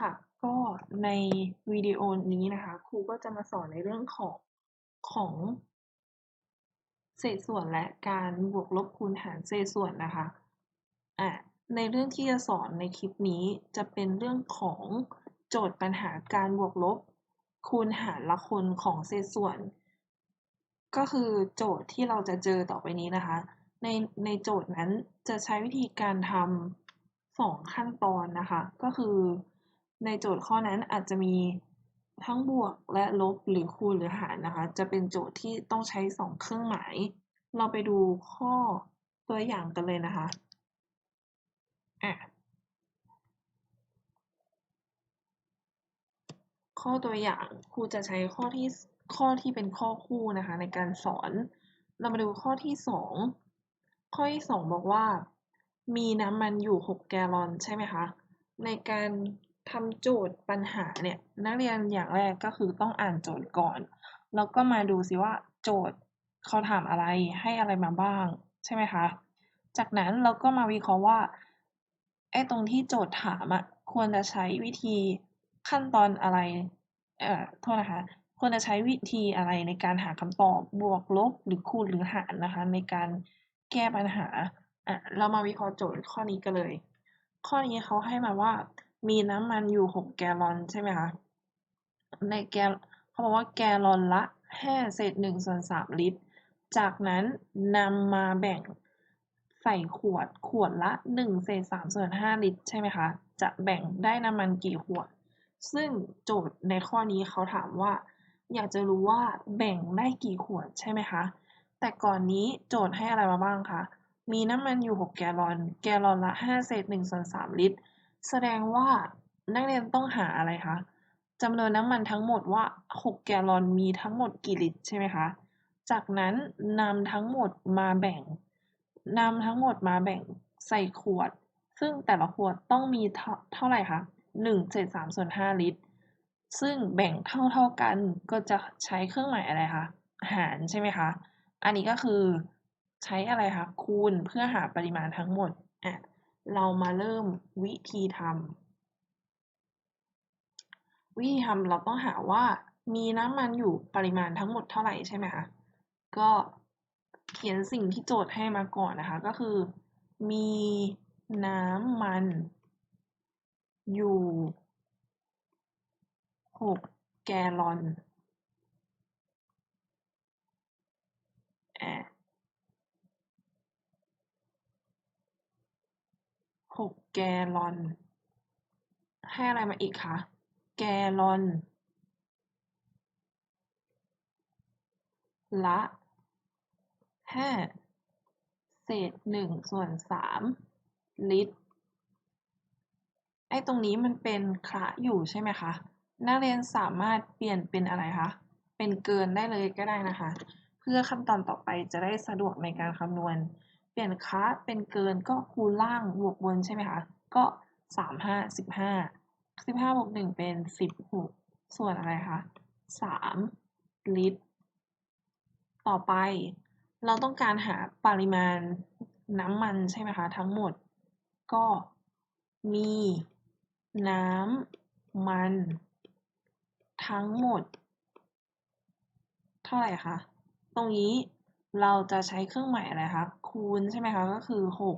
ค่ะ ก็ในวิดีโอนี้นะคะ ครูก็จะมาสอนในเรื่องของของ เศษส่วนและการบวกลบคูณหารเศษส่วนนะคะอะในเรื่องที่จะสอนในคลิปนี้จะเป็นเรื่องของโจทย์ปัญหาการบวกลบ คูณหารละคนของเศษส่วน ก็คือโจทย์ที่เราจะเจอต่อไปนี้นะคะ ในในโจทย์นั้นจะใช้วิธีการทำสองขั้นตอนนะคะ ก็คือ ในโจทย์ข้อนั้นอาจจะมีทั้งบวกและลบหรือคูณหรือหารนะคะ จะเป็นโจทย์ที่ต้องใช้สองเครื่องหมาย เราไปดูข้อตัวอย่างกันเลยนะคะอะข้อตัวอย่างครูจะใช้ข้อที่ข้อที่เป็นข้อคู่นะคะ ในการสอน เรามาดูข้อที่สองข้อที่สองบอกว่า มีน้ำมันอยู่6แกลลอนใช่ไหมคะในการ ทำโจทย์ปัญหาเนี่ยนักเรียนอย่างแรกก็คือต้องอ่านโจทย์ก่อน แล้วก็มาดูซิว่าโจทย์เขาถามอะไรให้อะไรมาบ้าง ใช่ไหมคะ จากนั้นเราก็มาวิเคราะห์ว่าไอ้ตรงที่โจทย์ถามอะควรจะใช้วิธีขั้นตอนอะไรเอ่อโทษนะคะ ควรจะใช้วิธีอะไรในการหาคำตอบบวกลบหรือคูณหรือหารนะคะ ในการแก้ปัญหาอะเรามาวิเคราะห์โจทย์ข้อนี้กันเลย ข้อนี้เขาให้มาว่า มีน้ำมันอยู่6แกลลอนใช่ไหมคะ ในแกลเขาบอกว่าแกลลอนละ5เศษ1ส่วน3ลิตร จากนั้นนำมาแบ่งใส่ขวดขวดละ1เศษ3ส่วน5ลิตร ใช่ไหมคะ จะแบ่งได้น้ำมันกี่ขวด ซึ่งโจทย์ในข้อนี้เขาถามว่า อยากจะรู้ว่าแบ่งได้กี่ขวดใช่ไหมคะ แต่ก่อนนี้โจทย์ให้อะไรมาบ้างคะ มีน้ำมันอยู่6แกลลอน แกลลอนละ5เศษ1ส่วน3ลิตร แสดงว่านักเรียนต้องหาอะไรคะจำนวนน้ำมันทั้งหมดว่า 6 แกลลอนมีทั้งหมดกี่ลิตรใช่ไหมคะ จากนั้นนำทั้งหมดมาแบ่งนำทั้งหมดมาแบ่งใส่ขวด ซึ่งแต่ละขวดต้องมีเท่าไหร่คะ1เศษ3ส่วน5ลิตร ซึ่งแบ่งเท่าเท่ากันก็จะใช้เครื่องหมายอะไรคะหารใช่ไหมคะ อันนี้ก็คือใช้อะไรคะคูณเพื่อหาปริมาณทั้งหมดอะ เรามาเริ่มวิธีทำวิธีทำเราต้องหาว่ามีน้ำมันอยู่ปริมาณทั้งหมดเท่าไหร่ใช่ไหมคะก็เขียนสิ่งที่โจทย์ให้มาก่อนนะคะ ก็คือ มีน้ำมัน อยู่6แกลลอนอ่ะ6แกลลอน ให้อะไรมาอีกคะ แกลลอน ละ5เศษ1ส่วน3ลิตร ไอ้ตรงนี้มันเป็นคละอยู่ใช่ไหมคะ นักเรียนสามารถเปลี่ยนเป็นอะไรคะ เป็นเกินได้เลยก็ได้นะคะ เพื่อขั้นตอนต่อไปจะได้สะดวกในการคำนวณ เปลี่ยนคละเป็นเกินก็คูณล่างบวกบนใช่ไหมคะ ก็สามห้าสิบห้าสิบห้าบวกหนึ่งเป็นสิบหกส่วนอะไรคะสามลิตร ต่อไป เราต้องการหาปริมาณน้ำมันใช่ไหมคะ ทั้งหมด ก็มีน้ำมัน ทั้งหมด เท่าไหร่คะ ตรงนี้ เราจะใช้เครื่องหมายอะไรคะคูณใช่ไหมคะก็คือ 6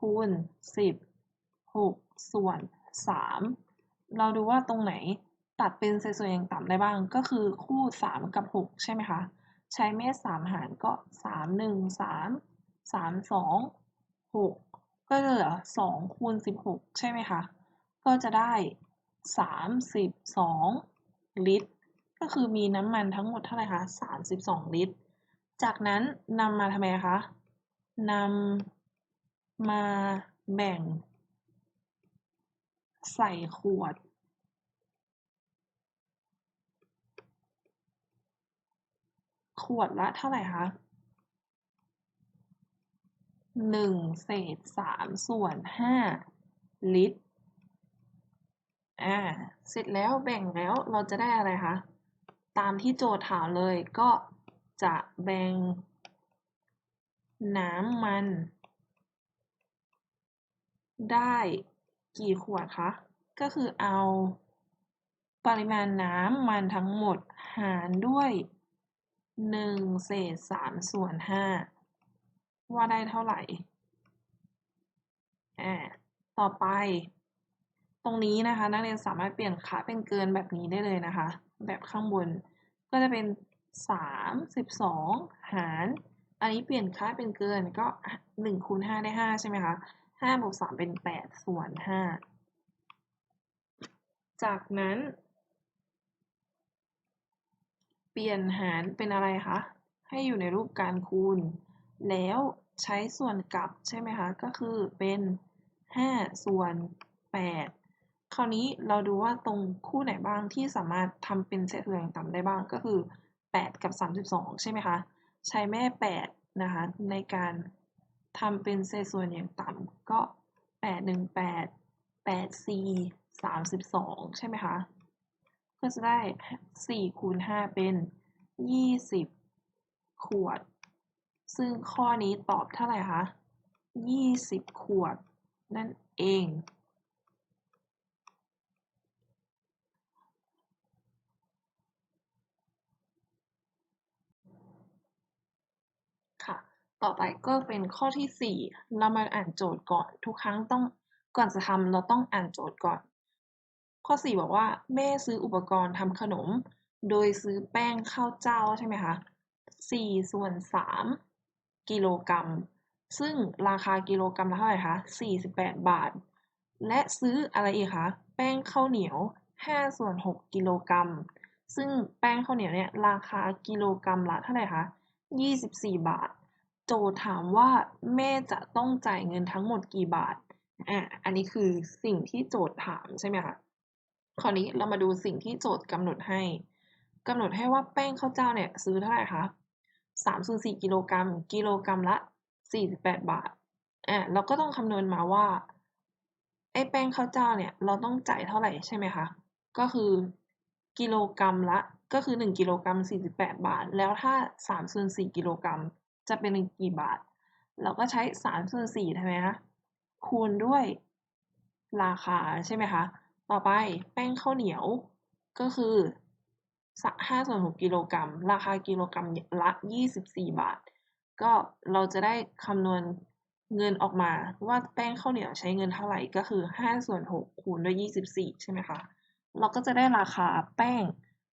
คูณ 10 6 ส่วน 3 เราดูว่าตรงไหนตัดเป็นเศษส่วนอย่างต่ำได้บ้าง ก็คือคู่ 3 กับ 6 ใช่ไหมคะ ใช้เมตร3หารก็ 3 1 3 3 2 6 ก็จะเหลือ 2 คูณ 16 ใช่ไหมคะ ก็จะได้ 32 ลิตร ก็คือมีน้ำมันทั้งหมดเท่าไหร่คะ 32 ลิตร จากนั้นนำมาทำไมคะนำมาแบ่ง ใส่ขวด ขวดละเท่าไหร่คะหนึ่งเศษสามส่วนห้าลิตร อ่า เสร็จแล้วแบ่งแล้วเราจะได้อะไรคะ ตามที่โจทย์ถามเลยก็ จะแบ่งน้ำมันได้กี่ขวดคะ ก็คือเอาปริมาณน้ำมันทั้งหมดหารด้วย1เศษ3ส่วน5ว่าได้เท่าไหร่อ่าต่อไป ตรงนี้นะคะ นักเรียนสามารถเปลี่ยนค่าเป็นเกินแบบนี้ได้เลยนะคะ แบบข้างบนก็จะเป็น 3 12หาร อันนี้เปลี่ยนค่าเป็นเกินก็1คูณ5ได้5ใช่ไหมคะ5บวก3เป็น8ส่วน5จากนั้น เปลี่ยนหารเป็นอะไรคะ ให้อยู่ในรูปการคูณ แล้วใช้ส่วนกลับใช่ไหมคะ ก็คือเป็น5ส่วน8คราวนี้เราดูว่าตรงคู่ไหนบ้างที่สามารถทำเป็นเศษส่วนองต่ำได้บ้างก็คือ 8 กับ 32 ใช่ไหมคะ ใช้แม่ 8 นะคะ ในการทำเป็นเศษส่วนอย่างต่ำก็ 8 1 8 8 4 32 ใช่ไหมคะ ก็จะได้ 4 คูณ 5 เป็น 20 ขวด ซึ่งข้อนี้ตอบเท่าไหร่คะ 20 ขวดนั่นเอง ค่ะ ต่อไปก็เป็นข้อที่4เรามาอ่านโจทย์ก่อน ทุกครั้งต้องก่อนจะทำเราต้องอ่านโจทย์ก่อน ข้อ4บอกว่า แม่ซื้ออุปกรณ์ทำขนม โดยซื้อแป้งข้าวเจ้าใช่ไหมคะ4ส่วน3กิโลกรัม ซึ่งราคากิโลกรัมละเท่าไหร่คะ48บาท และซื้ออะไรอีกคะ แป้งข้าวเหนียว5ส่วน6กิโลกรัม ซึ่งแป้งข้าวเหนียวเนี่ยราคากิโลกรัมละเท่าไหร่คะ24บาท โจทย์ถามว่าแม่จะต้องจ่ายเงินทั้งหมดกี่บาท อะ อันนี้คือสิ่งที่โจทย์ถามใช่ไหมคะ คราวนี้เรามาดูสิ่งที่โจทย์กำหนดให้กำหนดให้ว่าแป้งข้าวเจ้าเนี่ยซื้อเท่าไหร่คะ3ส่วน4กิโลกรัม กิโลกรัมละ48บแปดบาท อะ เราก็ต้องคำนวณมาว่า ไอ้แป้งข้าวเจ้าเนี่ยเราต้องจ่ายเท่าไหร่ใช่ไหมคะ ก็คือกิโลกรัมละ ก็คือ1กิโลกรัม48บแปดบาท แล้วถ้า3ส่วน4กิโลกรัม จะเป็นกี่บาท เราก็ใช้3ส่วน4ใช่ไหมคะคูณด้วยราคาใช่ไหมคะ ต่อไปแป้งข้าวเหนียวก็คือ5ส่วน6กิโลกรัม ราคากิโลกรัมละ24บสี่บาท ก็เราจะได้คำนวณเงินออกมาว่าแป้งข้าวเหนียวใช้เงินเท่าไหร่ก็คือ5ส่วน6คูณด้วย24ใช่ไหมคะ เราก็จะได้ราคาแป้ง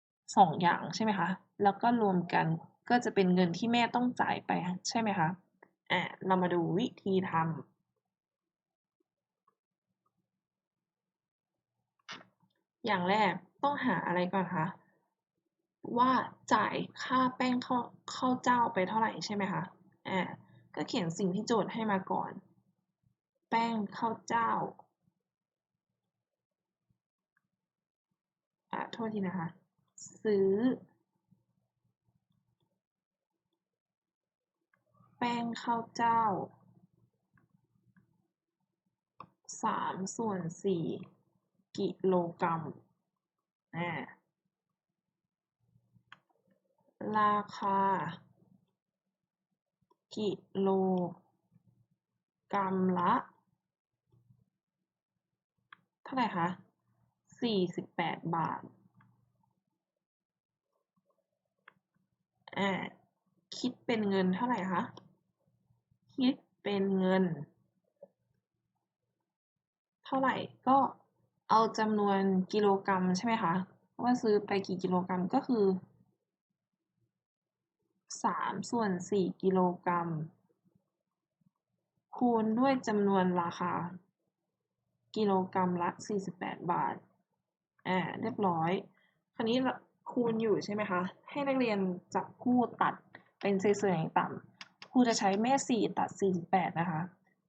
2อย่างใช่ไหมคะ แล้วก็รวมกัน ก็จะเป็นเงินที่แม่ต้องจ่ายไปใช่ไหมคะอะเรามาดูวิธีทำอย่างแรกต้องหาอะไรก่อนคะว่าจ่ายค่าแป้งข้าวข้าวเจ้าไปเท่าไหร่ใช่ไหมคะอ่าก็เขียนสิ่งที่โจทย์ให้มาก่อน แป้งข้าวเจ้าอ่าโทษทีนะคะ ซื้อ แป้งข้าวเจ้า3ส่วน4กิโลกรัมอ่าราคา กิโลกรัมละเท่าไหร่คะ48บาท อ่า คิดเป็นเงินเท่าไหร่คะ คิดเป็นเงิน เท่าไหร่ก็เอาจำนวนกิโลกรัมใช่ไหมคะว่าซื้อไปกี่กิโลกรัมก็คือ3ส่วน4กิโลกรัม คูณด้วยจำนวนราคา กิโลกรัมละ48บแปดบาทอ่าเรียบร้อย คราวนี้คูณอยู่ใช่ไหมคะ ให้นักเรียนจับคู่ตัดเป็นเศษส่วนอย่างต่ำ ครูจะใช้แม่ 4 ตัด 48 นะคะ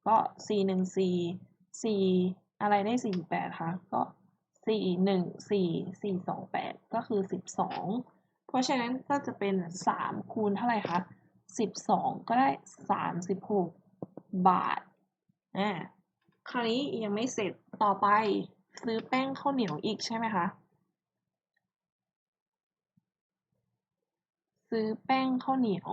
ก็ 4 1 4 4 อะไรได้ 48 คะ ก็ 4 1 4 4 2 8 ก็คือ 12 เพราะฉะนั้นก็จะเป็น 3 คูณเท่าไหร่คะ 12 ก็ได้ 36 บาทอ่าคราวนี้ยังไม่เสร็จต่อไปซื้อแป้งข้าวเหนียวอีกใช่ไหมคะซื้อแป้งข้าวเหนียว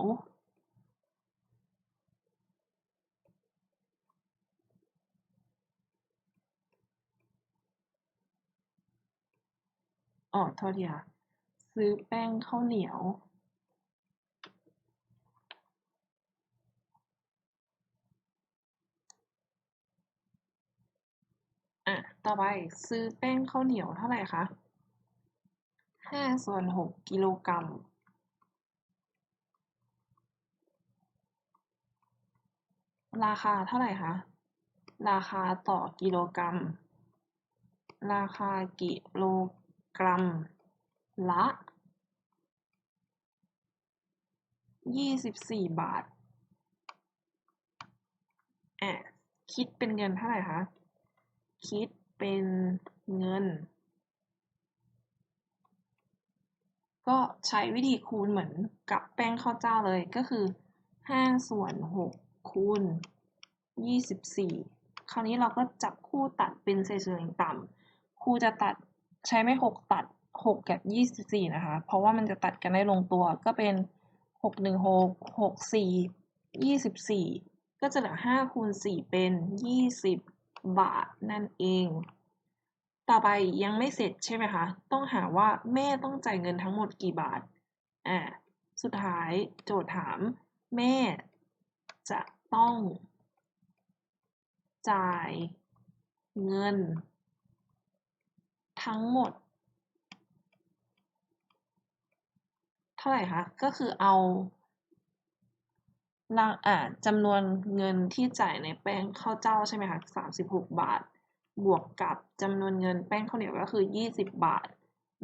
อ๋อโทษทีค่ะ ซื้อแป้งข้าวเหนียวอะต่อไปซื้อแป้งข้าวเหนียวเท่าไหร่คะห้าส่วนหกกิโลกรัมราคาเท่าไหร่คะ ราคาต่อกิโลกรัม ราคากิโลก กรัมละยี่สิบสี่บาทอะคิดเป็นเงินเท่าไหร่คะ คิดเป็นเงิน ก็ใช้วิธีคูณเหมือนกับแป้งข้าวเจ้าเลยก็คือห้าส่วนหกคูณยี่สิบสี่คราวนี้เราก็จับคู่ตัดเป็นเศษส่วนต่ำครูจะตัด ใช้ไม่หกตัดหกกับยี่สิบสี่นะคะ เพราะว่ามันจะตัดกันได้ลงตัวก็เป็นหกหนึ่งหกหกสี่ยี่สิบสี่ก็จะเหลือห้าคูณสี่เป็นยี่สิบบาทนั่นเอง ต่อไปยังไม่เสร็จใช่ไหมคะ ต้องหาว่าแม่ต้องจ่ายเงินทั้งหมดกี่บาทอ่าสุดท้ายโจทย์ถาม แม่จะต้องจ่ายเงิน ทั้งหมด เท่าไหร่คะ ก็คือเอารางอ่าจำนวนเงินที่จ่ายในแป้งข้าวเจ้าใช่ไหมคะสามสิบหกบาท บวกกับจำนวนเงินแป้งข้าวเหนียวก็คือยี่สิบบาท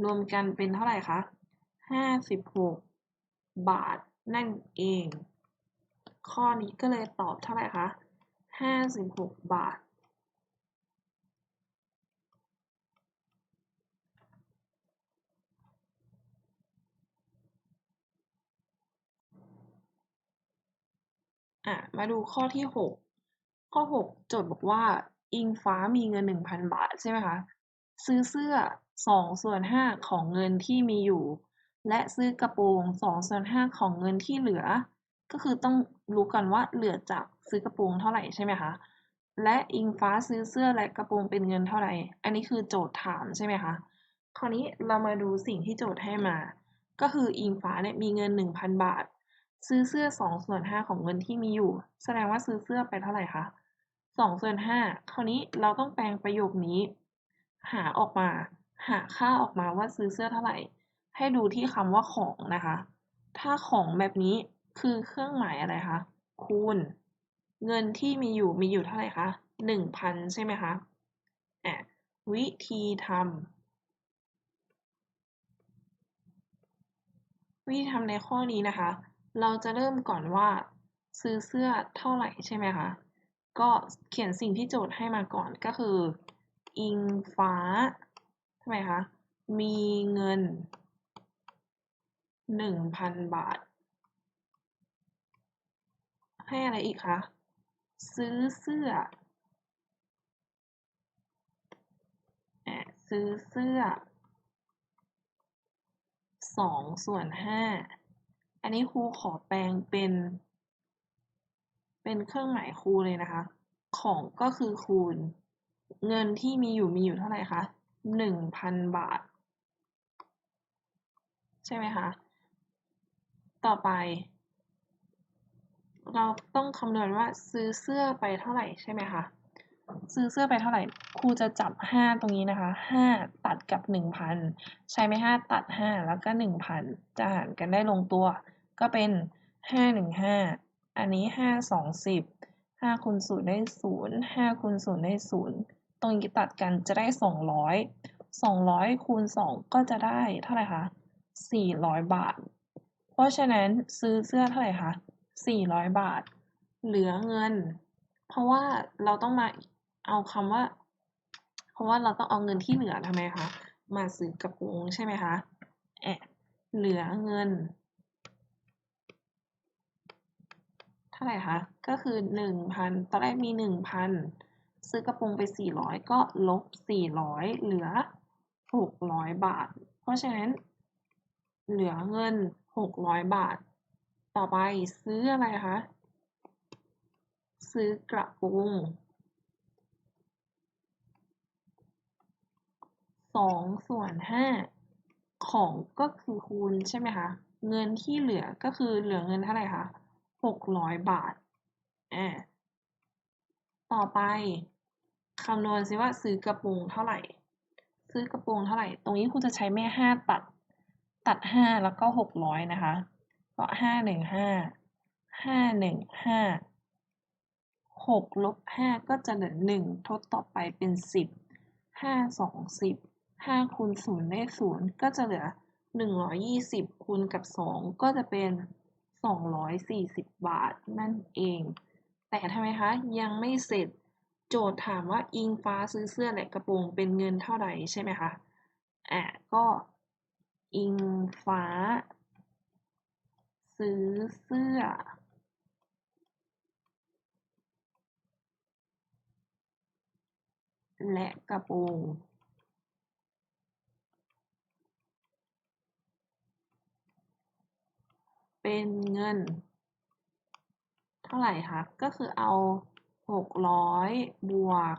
รวมกันเป็นเท่าไหร่คะห้าสิบหกบาทนั่นเอง ข้อนี้ก็เลยตอบเท่าไหร่คะห้าสิบหกบาท อะมาดูข้อที่หกข้อหกโจทย์บอกว่า อิงฟ้ามีเงินหนึ่งพันบาทใช่ไหมคะซื้อเสื้อสองส่วนห้าของเงินที่มีอยู่ และซื้อกระโปรงสองส่วนห้าของเงินที่เหลือ ก็คือต้องรู้กันว่าเหลือจากซื้อกระโปรงเท่าไหร่ใช่ไหมคะและอิงฟ้าซื้อเสื้อและกระโปรงเป็นเงินเท่าไหร่ อันนี้คือโจทย์ถามใช่ไหมคะ คราวนี้เรามาดูสิ่งที่โจทย์ให้มา ก็คืออิงฟ้าเนี่ยมีเงินหนึ่งพันบาท ซื้อเสื้อสองส่วนห้าของเงินที่มีอยู่ แสดงว่าซื้อเสื้อไปเท่าไหร่คะสองส่วนห้าคราวนี้เราต้องแปลงประโยคนี้ หาออกมา หาค่าออกมาว่าซื้อเสื้อเท่าไหร่ ให้ดูที่คำว่าของนะคะ ถ้าของแบบนี้คือเครื่องหมายอะไรคะ คูณ เงินที่มีอยู่มีอยู่เท่าไหร่คะหนึ่งพันใช่ไหมคะอะวิธีทำวิธีทำในข้อนี้นะคะ เราจะเริ่มก่อนว่าซื้อเสื้อเท่าไหร่ใช่ไหมคะ ก็เขียนสิ่งที่โจทย์ให้มาก่อนก็คือ อิงฟ้าทำไมคะ มีเงินหนึ่งพันบาท ให้อะไรอีกคะ ซื้อเสื้ออะซื้อเสื้อสองส่วนห้า อันนี้ครูขอแปลงเป็น เป็นเครื่องหมายคูณเลยนะคะ ของก็คือคูณ เงินที่มีอยู่มีอยู่เท่าไหร่คะหนึ่งพันบาท ใช่ไหมคะ ต่อไป เราต้องคำนวณว่าซื้อเสื้อไปเท่าไหร่ใช่ไหมคะซื้อเสื้อไปเท่าไหร่ ครูจะจับห้าตรงนี้นะคะห้าตัดกับหนึ่งพันใช้ไม่ห้าตัดห้าแล้วก็หนึ่งพันจะหารกันได้ลงตัว ก็เป็นห้าหนึ่งห้าอันนี้ห้าสองสิบห้าคูณศูนย์ได้ศูนย์ห้าคูณศูนย์ได้ศูนย์ตรงนี้ตัดกันจะได้สองร้อยสองร้อยคูณสองก็จะได้เท่าไหร่คะสี่ร้อยบาท เพราะฉะนั้นซื้อเสื้อเท่าไหร่คะสี่ร้อยบาท เหลือเงิน เพราะว่าเราต้องมาเอาคำว่า เพราะว่าเราต้องเอาเงินที่เหลือทำไมคะ มาซื้อกระโปรงใช่ไหมคะแอะเหลือเงิน เท่าไหร่คะ ก็คือหนึ่งพันตอนแรกมีหนึ่งพันซื้อกระปรงไปสี่ร้อยก็ลบสี่ร้อยเหลือหกร้อยบาท เพราะฉะนั้น เหลือเงินหกร้อยบาท ต่อไปซื้ออะไรคะ ซื้อกระปรงสองส่วนห้าของก็คือคูณใช่ไหมคะ เงินที่เหลือก็คือเหลือเงินเท่าไหร่คะ หกร้อยบาทอ่าต่อไปคำนวณซิว่าซื้อกระโปรงเท่าไหร่ ซื้อกระโปรงเท่าไหร่ ตรงนี้คุณจะใช้แม่ห้าตัด ตัดห้าแล้วก็หกร้อยนะคะ ก็ห้าหนึ่งห้าห้าหนึ่งห้าหกลบห้าก็จะเหลือหนึ่งทดต่อไปเป็นสิบห้าสองสิบห้าคูณศูนย์ได้ศูนย์ก็จะเหลือหนึ่งร้อยยี่สิบคูณกับสองก็จะเป็น สองร้อยสี่สิบบาทนั่นเอง แต่ทำไมคะยังไม่เสร็จโจทย์ถามว่าอิงฟ้าซื้อเสื้อและกระโปรงเป็นเงินเท่าไหร่ใช่ไหมคะอะก็อิงฟ้า ซื้อเสื้อ และกระโปรง เป็นเงิน เท่าไหร่คะ ก็คือเอา 600 บวก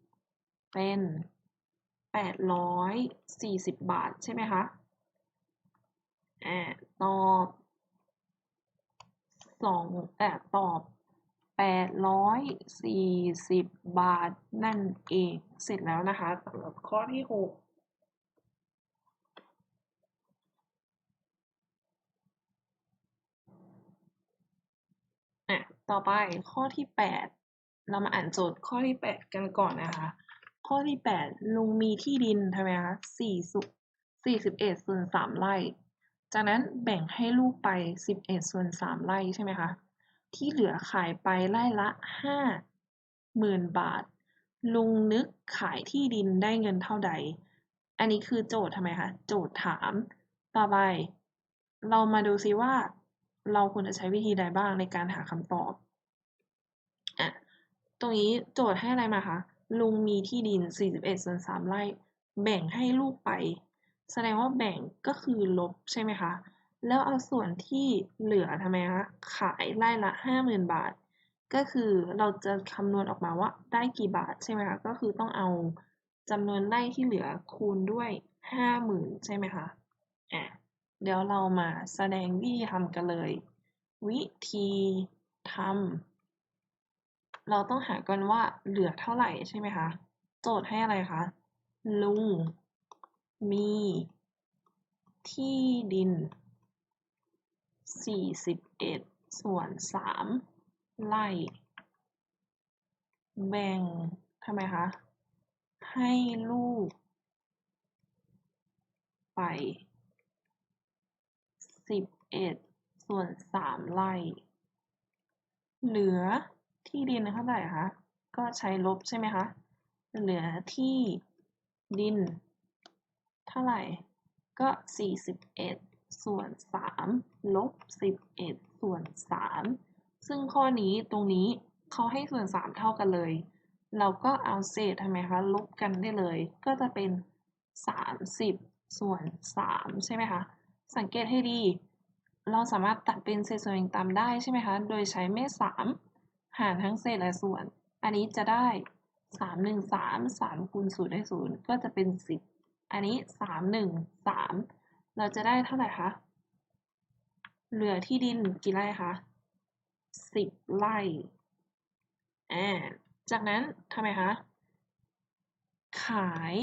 240 เป็น 840 บาทใช่ไหมคะอ่าตอบ2อ่าตอบ 840 บาทนั่นเอง เสร็จแล้วนะคะสำหรับข้อที่ 6 ต่อไปข้อที่8เรามาอ่านโจทย์ข้อที่8กันก่อนนะคะ ข้อที่8ลุงมีที่ดินทำไมคะ4สุ41ส่วน3ไร่ จากนั้นแบ่งให้ลูกไป11ส่วน3ไร่ใช่ไหมคะ ที่เหลือขายไปไร่ละ50,000บาท ลุงนึกขายที่ดินได้เงินเท่าใด อันนี้คือโจทย์ทำไมคะ โจทย์ถาม ต่อไป เรามาดูซิว่า เราควรจะใช้วิธีใดบ้างในการหาคำตอบอะตรงนี้โจทย์ให้อะไรมาคะลุงมีที่ดิน 41ส่วน3ไร่แบ่งให้ลูกไป แสดงว่าแบ่งก็คือลบใช่ไหมคะ แล้วเอาส่วนที่เหลือทำไมคะขายไร่ละ 50,000 บาท ก็คือเราจะคำนวณออกมาว่าได้กี่บาทใช่ไหมคะก็คือต้องเอาจำนวนไร่ที่เหลือคูณด้วย 50,000 ใช่ไหมคะอะ เดี๋ยวเรามาแสดงวิธีทำกันเลย วิธีทำเราต้องหากันว่าเหลือเท่าไหร่ใช่ไหมคะ โจทย์ให้อะไรคะ ลุง มี ที่ดิน 41 ส่วน 3 ไร่ แบ่งทำไมคะ ให้ลูก ไป 11ส่วน3ไร่ เหลือที่ดินเท่าไหร่คะ ก็ใช้ลบใช่ไหมคะ เหลือที่ดิน เท่าไหร่ ก็41ส่วน3ลบ11ส่วน3ซึ่งข้อนี้ตรงนี้เขาให้ส่วน3เท่ากันเลย เราก็เอาเศษทำไมคะ ลบกันได้เลย ก็จะเป็น30ส่วน3ใช่ไหมคะ สังเกตให้ดี เราสามารถตัดเป็นเศษส่วนอย่างต่ำได้ใช่ไหมคะ โดยใช้แม่3หารทั้งเศษและส่วน อันนี้จะได้3 1 3 3คูณ0ได้0ก็จะเป็น10อันนี้3 1 3เราจะได้เท่าไหร่คะ เหลือที่ดินกี่ไร่คะ10ไร่อ่าจากนั้นทำไมคะ ขาย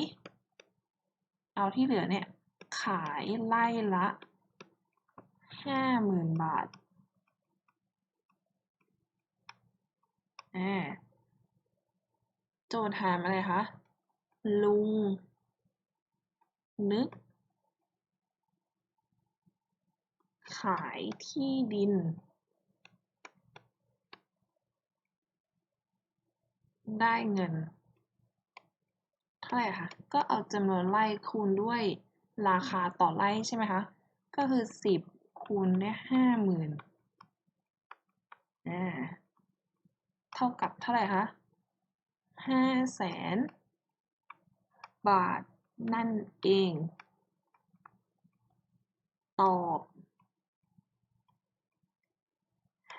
เอาที่เหลือเนี่ย ขายไร่ละห้าหมื่นบาทอโจทย์ถามอะไรคะ ลุง นึก ขายที่ดิน ได้เงิน เท่าไหร่คะ ก็เอาจำนวนไร่คูณด้วย ราคาต่อไร่ใช่ไหมคะ ก็คือสิบคูณด้วยห้าหมื่นอ่า เท่ากับเท่าไหร่คะห้าแสนบาทนั่นเอง ตอบ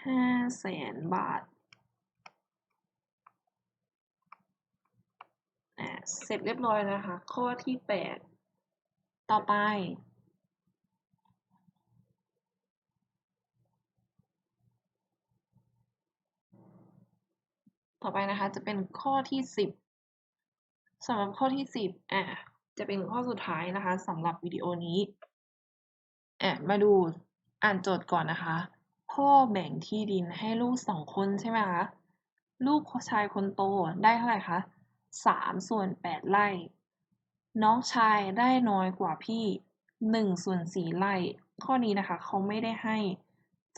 ห้าแสนบาทเสร็จเรียบร้อยนะคะ ข้อที่แปด ต่อไปต่อไปนะคะจะเป็นข้อที่สิบสำหรับข้อที่สิบอะจะเป็นข้อสุดท้ายนะคะสำหรับวิดีโอนี้อะมาดูอ่านโจทย์ก่อนนะคะ พ่อแบ่งที่ดินให้ลูกสองคนใช่ไหมคะลูกชายคนโตได้เท่าไหร่คะสามส่วนแปดไร่ น้องชายได้น้อยกว่าพี่หนึ่งส่วนสี่ไร่ ข้อนี้นะคะเขาไม่ได้ให้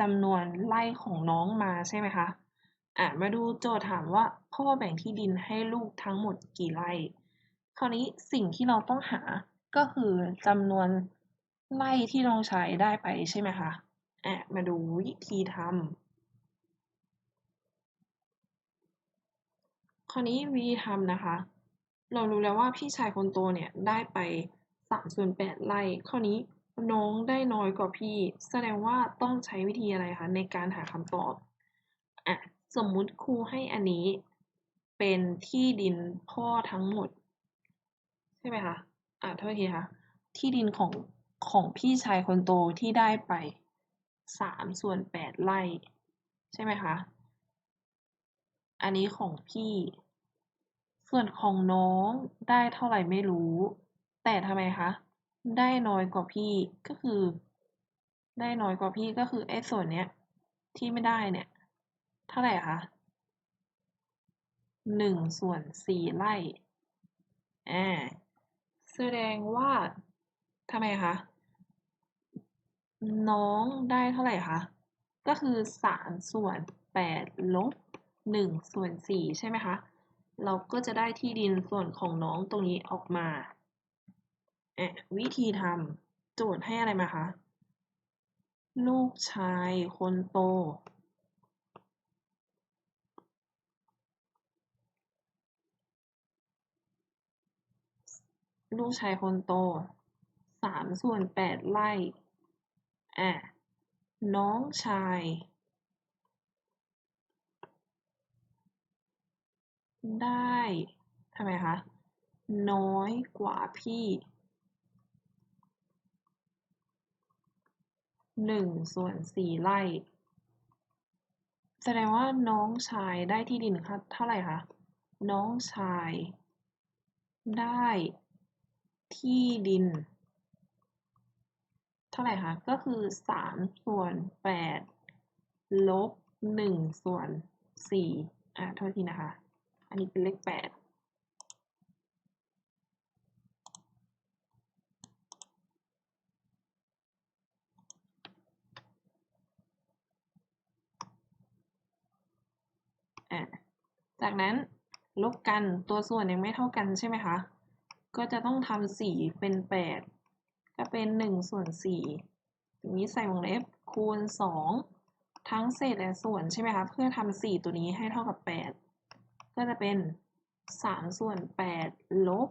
จำนวนไร่ของน้องมาใช่ไหมคะอะมาดูโจทย์ถามว่าพ่อแบ่งที่ดินให้ลูกทั้งหมดกี่ไร่ คราวนี้สิ่งที่เราต้องหาก็คือจำนวนไร่ที่น้องชายได้ไปใช่ไหมคะอะมาดูวิธีทำคราวนี้วิธีทำนะคะ เรารู้แล้วว่าพี่ชายคนโตเนี่ยได้ไปสามส่วนแปดไร่ครานี้น้องได้น้อยกว่าพี่ แสดงว่าต้องใช้วิธีอะไรคะในการหาคำตอบอะสมมุติครูให้อันนี้เป็นที่ดินพ่อทั้งหมด ใช่ไหมคะอะโทษทีค่ะ ที่ดินของของพี่ชายคนโตที่ได้ไปสามส่วนแปดไร่ ใช่ไหมคะ อันนี้ของพี่ ส่วนของน้องได้เท่าไหร่ไม่รู้ แต่ทำไมคะ ได้น้อยกว่าพี่ก็คือ ได้น้อยกว่าพี่ก็คือไอ้ส่วนเนี้ย ที่ไม่ได้เนี่ย เท่าไหร่คะหนึ่งส่วนสี่ไร่อ่าแสดงว่าทำไมคะ น้องได้เท่าไหร่คะ ก็คือสามส่วนแปดลบหนึ่งส่วนสี่ใช่ไหมคะ เราก็จะได้ที่ดินส่วนของน้องตรงนี้ออกมาอะวิธีทำโจทย์ให้อะไรมาคะ ลูกชายคนโต ลูกชายคนโตสามส่วนแปดไร่อะน้องชาย ได้ทำไมคะ น้อยกว่าพี่หนึ่งส่วนสี่ไร่ แสดงว่าน้องชายได้ที่ดินค่ะเท่าไหร่คะ น้องชายได้ที่ดิน เท่าไหร่คะ ก็คือสามส่วนแปดลบหนึ่งส่วนสี่อะโทษทีนะคะ อันนี้เป็นเลขแปดอะจากนั้นลบกันตัวส่วนยังไม่เท่ากันใช่ไหมคะ ก็จะต้องทำสี่เป็นแปดก็เป็นหนึ่งส่วนสี่ทีนี้ใส่วงเล็บคูณสองทั้งเศษและส่วนใช่ไหมคะ เพื่อทำสี่ตัวนี้ให้เท่ากับแปด ก็จะเป็นสามส่วนแปดลบ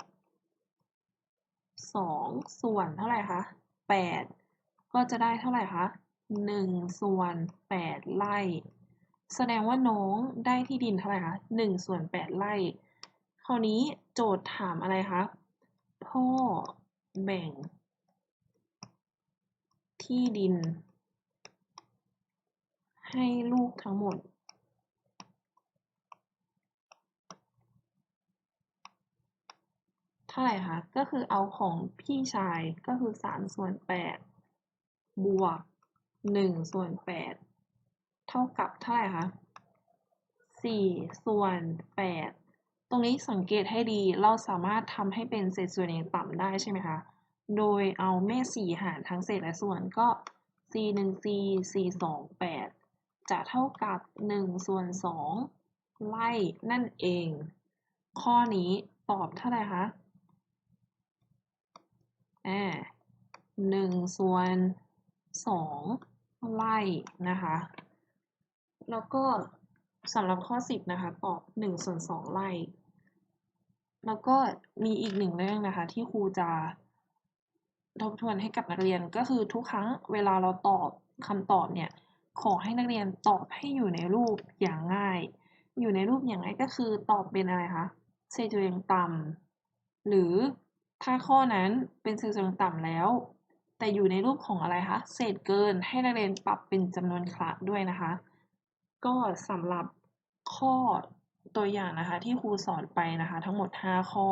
สองส่วนเท่าไหร่คะแปดก็จะได้เท่าไหร่คะหนึ่งส่วนแปดไร่แสดงว่าน้องได้ที่ดินเท่าไหร่คะหนึ่งส่วนแปดไร่คราวนี้โจทย์ถามอะไรคะพ่อแบ่ง ที่ดิน ให้ลูกทั้งหมด เท่าไหร่คะ ก็คือเอาของพี่ชายก็คือสามส่วนแปดบวกหนึ่งส่วนแปดเท่ากับเท่าไหร่คะสี่ส่วนแปดตรงนี้สังเกตให้ดีเราสามารถทำให้เป็นเศษส่วนอย่างต่ำได้ใช่ไหมคะ โดยเอาแม่สี่หารทั้งเศษและส่วนก็ c หนึ่ง c c สองแปดจะเท่ากับหนึ่งส่วนสองไล่นั่นเอง ข้อนี้ตอบเท่าไหร่คะ อ่าหนึ่งส่วนสองไล่นะคะ แล้วก็สำหรับข้อ10นะคะตอบ1ส่วน2ไร่แล้วก็มีอีกหนึ่งเรื่องนะคะ ที่ครูจะทบทวนให้กับนักเรียนก็คือทุกครั้งเวลาเราตอบคำตอบเนี่ย ขอให้นักเรียนตอบให้อยู่ในรูปอย่างง่าย อยู่ในรูปอย่างง่ายก็คือตอบเป็นอะไรคะเศษตัวเองต่ำหรือ ถ้าข้อนั้นเป็นเศษส่วนต่ำแล้ว แต่อยู่ในรูปของอะไรคะเศษเกินให้นักเรียนปรับเป็นจำนวนคละด้วยนะคะ ก็สำหรับข้อตัวอย่างนะคะ ที่ครูสอนไปนะคะ ทั้งหมด 5 ข้อ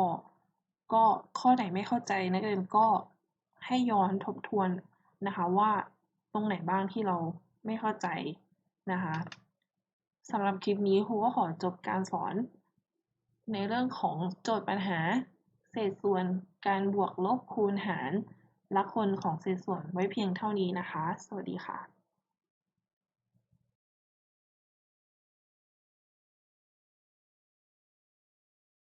ก็ข้อไหนไม่เข้าใจนักเรียนก็ให้ย้อนทบทวนนะคะว่าตรงไหนบ้างที่เราไม่เข้าใจนะคะสำหรับคลิปนี้ครูก็ขอจบการสอน ในเรื่องของโจทย์ปัญหา เศษส่วนการบวกลบคูณหารและคนของเศษส่วนไว้เพียงเท่านี้นะคะ สวัสดีค่ะ